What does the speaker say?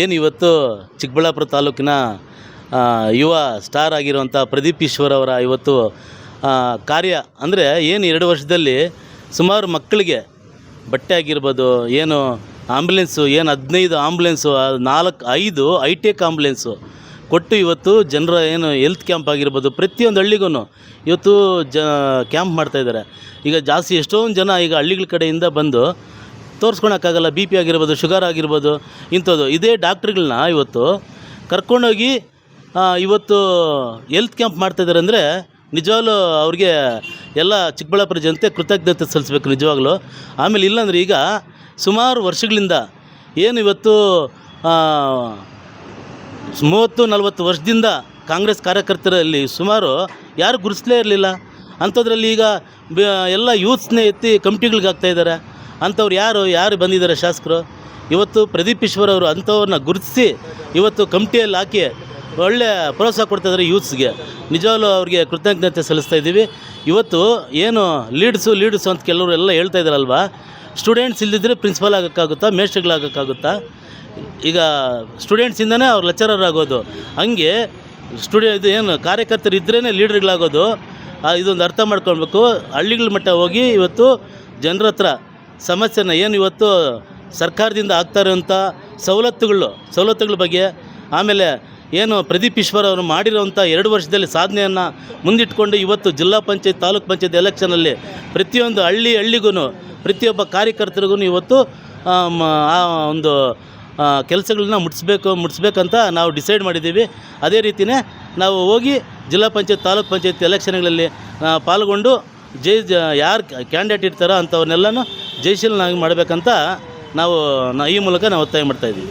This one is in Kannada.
ಏನು ಇವತ್ತು ಚಿಕ್ಕಬಳ್ಳಾಪುರ ತಾಲೂಕಿನ ಯುವ ಸ್ಟಾರ್ ಆಗಿರುವಂಥ ಪ್ರದೀಪ್ ಈಶ್ವರ್ ಅವರ ಇವತ್ತು ಕಾರ್ಯ. ಅಂದರೆ ಏನು ಎರಡು ವರ್ಷದಲ್ಲಿ ಸುಮಾರು ಮಕ್ಕಳಿಗೆ ಬಟ್ಟೆ ಆಗಿರ್ಬೋದು, ಏನು ಆಂಬ್ಯುಲೆನ್ಸು, ಏನು ಹದಿನೈದು ಆಂಬ್ಯುಲೆನ್ಸು ನಾಲ್ಕು, ಐದು ಐಟೆಕ್ ಆಂಬ್ಯುಲೆನ್ಸು ಕೊಟ್ಟು ಇವತ್ತು ಜನರ ಏನು ಹೆಲ್ತ್ ಕ್ಯಾಂಪ್ ಆಗಿರ್ಬೋದು, ಪ್ರತಿಯೊಂದು ಹಳ್ಳಿಗೂ ಇವತ್ತು ಜ, ಕ್ಯಾಂಪ್ ಮಾಡ್ತಾಯಿದ್ದಾರೆ ಈಗ ಜಾಸ್ತಿ ಎಷ್ಟೊಂದು ಜನ ಈಗ ಹಳ್ಳಿಗಳ ಕಡೆಯಿಂದ ಬಂದು ತೋರಿಸ್ಕೊಳಕ್ಕಾಗಲ್ಲ ಬಿ ಪಿ ಆಗಿರ್ಬೋದು, ಶುಗರ್ ಆಗಿರ್ಬೋದು, ಇಂಥದ್ದು. ಇದೇ ಡಾಕ್ಟ್ರುಗಳನ್ನ ಇವತ್ತು ಕರ್ಕೊಂಡೋಗಿ ಇವತ್ತು ಎಲ್ತ್ ಕ್ಯಾಂಪ್ ಮಾಡ್ತಾಯಿದ್ದಾರೆ ಅಂದರೆ ನಿಜವಾಗ್ಲೂ ಅವ್ರಿಗೆ ಎಲ್ಲ ಚಿಕ್ಕಬಳ್ಳಾಪುರ ಜನತೆ ಕೃತಜ್ಞತೆ ಸಲ್ಲಿಸ್ಬೇಕು ನಿಜವಾಗ್ಲೂ. ಆಮೇಲೆ ಇಲ್ಲಾಂದ್ರೆ ಈಗ ಸುಮಾರು ವರ್ಷಗಳಿಂದ ಏನು ಇವತ್ತು ಮೂವತ್ತು, ನಲವತ್ತು ವರ್ಷದಿಂದ ಕಾಂಗ್ರೆಸ್ ಕಾರ್ಯಕರ್ತರಲ್ಲಿ ಸುಮಾರು ಯಾರು ಗುರುಸಲೇ ಇರಲಿಲ್ಲ. ಅಂಥದ್ರಲ್ಲಿ ಈಗ ಎಲ್ಲ ಯೂತ್ಸ್ನೇ ಎತ್ತಿ ಕಮಿಟಿಗಳಿಗೆ ಹಾಕ್ತಾ ಇದ್ದಾರೆ. ಅಂಥವ್ರು ಯಾರು ಯಾರು ಬಂದಿದ್ದಾರೆ ಶಾಸಕರು? ಇವತ್ತು ಪ್ರದೀಪ್ ಈಶ್ವರ್ ಅವರು ಅಂಥವ್ರನ್ನ ಗುರುತಿಸಿ ಇವತ್ತು ಕಮಿಟಿಯಲ್ಲಿ ಹಾಕಿ ಒಳ್ಳೆ ಪ್ರೋತ್ಸಾಹ ಕೊಡ್ತಾ ಇದ್ದಾರೆ ಯೂತ್ಸ್ಗೆ. ನಿಜವಾಗ್ಲೂ ಅವ್ರಿಗೆ ಕೃತಜ್ಞತೆ ಸಲ್ಲಿಸ್ತಾ ಇದ್ದೀವಿ. ಇವತ್ತು ಏನು ಲೀಡ್ಸು ಲೀಡ್ಸು ಅಂತ ಕೆಲವರು ಎಲ್ಲ ಹೇಳ್ತಾ ಇದ್ದಾರಲ್ವಾ? ಸ್ಟೂಡೆಂಟ್ಸ್ ಇಲ್ಲದಿದ್ದರೆ ಪ್ರಿನ್ಸಿಪಲ್ ಆಗೋಕ್ಕಾಗುತ್ತಾ ಮೇಸ್ಟ್ರುಗಳಾಗೋಕ್ಕಾಗುತ್ತಾ ಈಗ ಸ್ಟೂಡೆಂಟ್ಸಿಂದನೇ ಅವ್ರು ಲೆಕ್ಚರರ್ ಆಗೋದು ಹಂಗೆ ಸ್ಟೂಡೆ, ಇದು ಏನು ಕಾರ್ಯಕರ್ತರು ಇದ್ರೇ ಲೀಡರ್ಗಳಾಗೋದು. ಇದೊಂದು ಅರ್ಥ ಮಾಡ್ಕೊಳ್ಬೇಕು. ಹಳ್ಳಿಗಳ ಮಟ್ಟ ಹೋಗಿ ಇವತ್ತು ಜನರ ಹತ್ರ ಸಮಸ್ಯೆನ ಏನು ಇವತ್ತು ಸರ್ಕಾರದಿಂದ ಆಗ್ತಾ ಇರೋಂಥ ಸವಲತ್ತುಗಳು ಸವಲತ್ತುಗಳ ಬಗ್ಗೆ ಆಮೇಲೆ ಏನು ಪ್ರದೀಪ್ ಈಶ್ವರ್ ಅವರು ಮಾಡಿರೋಂಥ ಎರಡು ವರ್ಷದಲ್ಲಿ ಸಾಧನೆಯನ್ನು ಮುಂದಿಟ್ಕೊಂಡು ಇವತ್ತು ಜಿಲ್ಲಾ ಪಂಚಾಯತ್ ತಾಲೂಕ್ ಪಂಚಾಯತ್ ಎಲೆಕ್ಷನಲ್ಲಿ ಪ್ರತಿಯೊಂದು ಹಳ್ಳಿ ಹಳ್ಳಿಗೂ ಪ್ರತಿಯೊಬ್ಬ ಕಾರ್ಯಕರ್ತರಿಗೂ ಇವತ್ತು ಆ, ಒಂದು ಕೆಲಸಗಳನ್ನ ಮುಟ್ಸ್ಬೇಕು ಮುಟ್ಸ್ಬೇಕಂತ ನಾವು ಡಿಸೈಡ್ ಮಾಡಿದ್ದೀವಿ. ಅದೇ ರೀತಿಯೇ ನಾವು ಹೋಗಿ ಜಿಲ್ಲಾ ಪಂಚಾಯತ್ ತಾಲೂಕ್ ಪಂಚಾಯತ್ ಎಲೆಕ್ಷನ್ಗಳಲ್ಲಿ ಪಾಲ್ಗೊಂಡು ಜೈ ಯಾರು ಕ್ಯಾಂಡಿಡೇಟ್ ಇರ್ತಾರೋ ಅಂಥವ್ರನ್ನೆಲ್ಲನೂ ಜಯಶೀಲನಾಗಿ ಮಾಡಬೇಕಂತ ನಾವು ಈ ಮೂಲಕ ನಾವು ಒತ್ತಾಯ ಮಾಡ್ತಾಯಿದ್ದೀವಿ